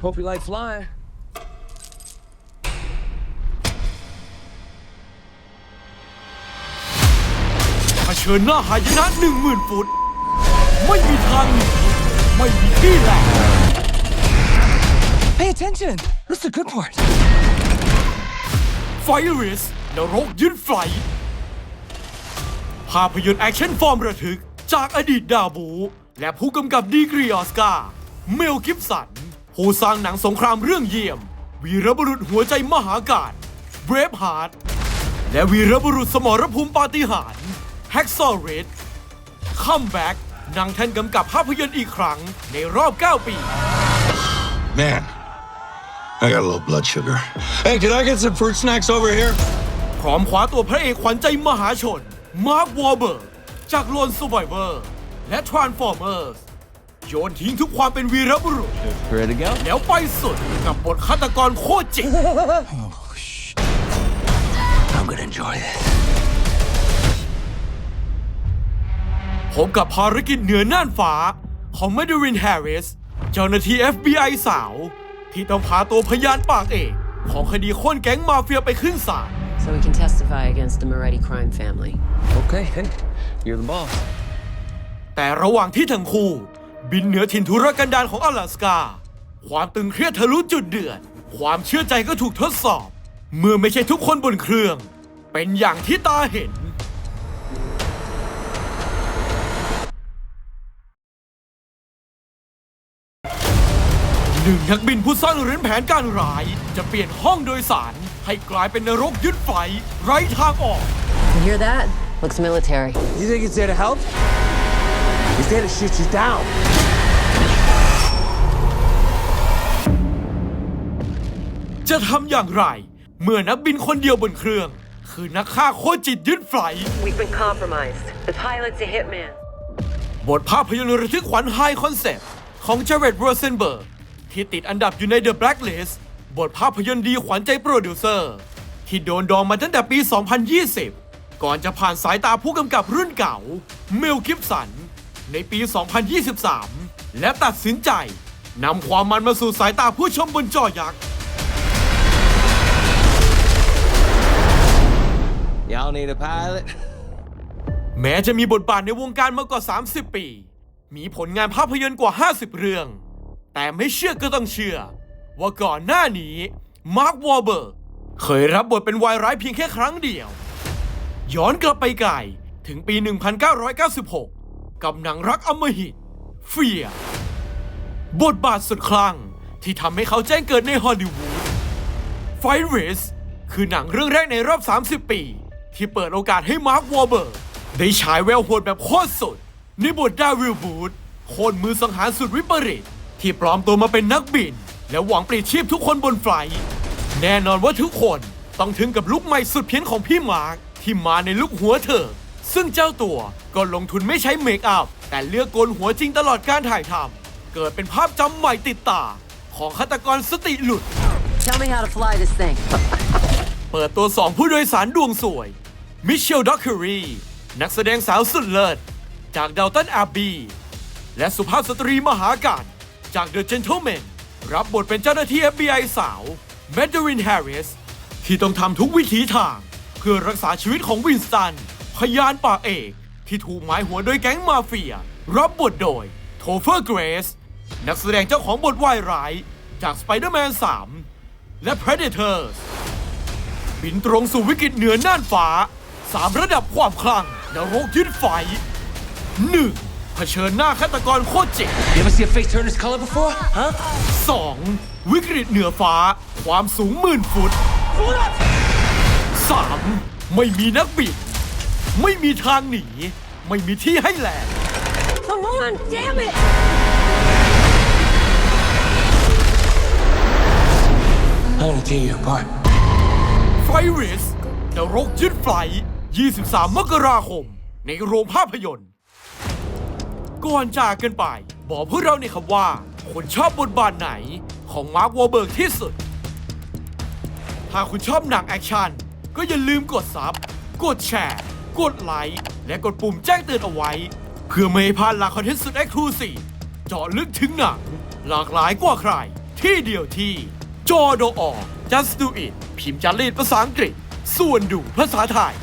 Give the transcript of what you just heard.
Hope you like flying. เผชิญหน้าหายนะหนึ่งหมื่นฟุต ไม่มีทางหนีไม่มีที่แหลก Pay attention. That's the good part. ไฟริสนรกยึดไฟ ภาพยนตร์แอคชั่นฟอร์มระทึก จากอดีตดาวบู และผู้กำกับดีกรีออสการ์เมลกิฟสัน ผู้สร้างหนังสงครามเรื่องเยี่ยม วีรบุรุษหัวใจมหากา r เบรฟฮาร์ดและวีรบุรุษสมรภูมิปาฏิหาริย์แฮกซอร์เรดคัมแบ็กนั่งแท่นกำกับภาพยนตร์อีกครั้งในรอบ 9 ปี Man, I got a low blood sugar. Hey, can I get some fruit snacks over here? พร้อมคว้าตัวพระเอกขวัญใจมหาชน มาร์ควอร์เบิร์กจากโลน s u r v i v o r และท โยนทิ้งทุกความเป็นวีรบุรุษ Ready to go? แล้วไปสุดกับบทฆาตกรโคตรจิก I'm gonna enjoy this. พบกับภารกิจเหนือน่านฟ้าของแมดรินแฮร์ริส เจ้าหน้าที่ FBI สาว ที่ต้องพาตัวพยานปากเอก ของคดีโค้นแก๊งมาเฟียไปขึ้นศาล So we can testify against the Moretti crime family. Okay, hey, you're the boss. แต่ระหว่างที่ทั้งคู่ บินเหนือถิ่นทุรกันดารของ阿拉สกา ความตึงเครียดทะลุจุดเดือด ความเชื่อใจก็ถูกทดสอบ เมื่อไม่ใช่ทุกคนบนเครื่อง เป็นอย่างที่ตาเห็น หนึ่งนักบินผู้ซ่อนเร้นแผนการร้าย จะเปลี่ยนห้องโดยสาร ให้กลายเป็นนรกยึดไฟไร้ทางออก You hear that? Looks military. You think it's there to help? He's there to shoot you down. จะทำอย่างไร เมื่อนักบินคนเดียวบนเครื่อง คือนักฆ่าโคตรจิตยึดไฟ We've been compromised. The pilot's a hitman. บทภาพยนตร์ระทึกขวัญไฮคอนเซปต์ของเจเรตโรเซนเบิร์กที่ติดอันดับอยู่ใน The Blacklist บทภาพยนตร์ดีขวัญใจโปรดิวเซอร์ ที่โดนดองมาตั้งแต่ปี 2020 ก่อนจะผ่านสายตาผู้กำกับรุ่นเก่าเมลกิฟสัน ในปี 2023 และตัดสินใจนำความมันมาสู่สายตาผู้ชมบนจอยักษ์ Y'all need a pilot? แม้จะมีบทบาทในวงการมากกว่า 30 ปี มีผลงานภาพยนตร์กว่า 50 เรื่อง แต่ไม่เชื่อก็ต้องเชื่อ ว่าก่อนหน้านี้ มาร์ควอร์เบิร์กเคยรับบทเป็นวายร้ายเพียงแค่ครั้งเดียว ย้อนกลับไปไกลถึงปี 1996 กับหนังรักอมหิตเฟียบทบาทสุดคลั่งที่ทำให้เขาแจ้งเกิดในฮอลลีวูดไฟเรสคือหนังเรื่องแรกในรอบ 30 ปี ที่เปิดโอกาสให้มาร์ควอร์เบิร์กได้ฉายแววโหดแบบโคตรสุด ในบทดาวิลบูธโคนมือสังหารสุดวิปริต ที่ปลอมตัวมาเป็นนักบิน และหวังปลิดชีพทุกคนบนไฟแน่นอนว่าทุกคนต้องถึงกับลุกใหม่สุดเพี้ยนของพี่มาร์คที่มาในลุกหัวเถอะ ซึ่งเจ้าตัวก็ลงทุนไม่ใช้เมคอัพแต่เลือกโกนหัวจริงตลอดการถ่ายทำเกิดเป็นภาพจำใหม่ติดตา ของฆาตกรสติหลุด Tell me how to fly this thing. เปิดตัวสองผู้โดยสารดวงสวย มิเชลด็อกเคอรีนักแสดงสาวสุดเลิศ จากดาวตันอาบี และสุภาพสตรีมหาการจากเดอะเจน t l e m a n รับบทเป็นเจ้าหน้าที่ FBI สาวแมดรินแฮร์ริสที่ต้องทำทุกวิถีทาง เพื่อรักษาชีวิตของวินสตัน พยานปากเอก ที่ถูกหมายหัวโดยแก๊งมาเฟีย รับบทโดยโทเฟอร์เกรส นักแสดงเจ้าของบทวายร้าย จาก Spider-Man 3 และ Predators บินตรงสู่วิกฤตเหนือน่านฟ้าสามระดับความคลั่งนรกยึดไฟหนึ่งเผชิญหน้าฆาตกรโคตรเจ๋ง You ever see a face turn this color before? Huh? สองวิกฤตเหนือฟ้า ความสูงหมื่นฟุตสามไม่มีนักบิน ไม่มีทางหนี ไม่มีที่ให้แลนด์ Come on, damn it! I'm gonna tear you apart. ไฟริสนรกยึดไฟ 23 มกราคม ในโรงภาพยนตร์ ก่อนจากกันไป บอกพวกเราในอยครับว่าคุณชอบบทบาทไหนของมาร์ควอร์เบิร์กที่สุด ถ้าคุณชอบหนังแอคชั่น ก็อย่าลืมกดซับ กดแชร์ กดไลค์และกดปุ่มแจ้งเตือนเอาไว้ เพื่อไม่ให้พลาดหลักคอนเทนต์สุดเอ็กซ์คลูซีฟเจาะลึกถึงหนัง หลากหลายกว่าใคร ที่เดียวที่ จอโดอ just do it พิมพ์จารีตภาษาอังกฤษ ส่วนดูภาษาไทย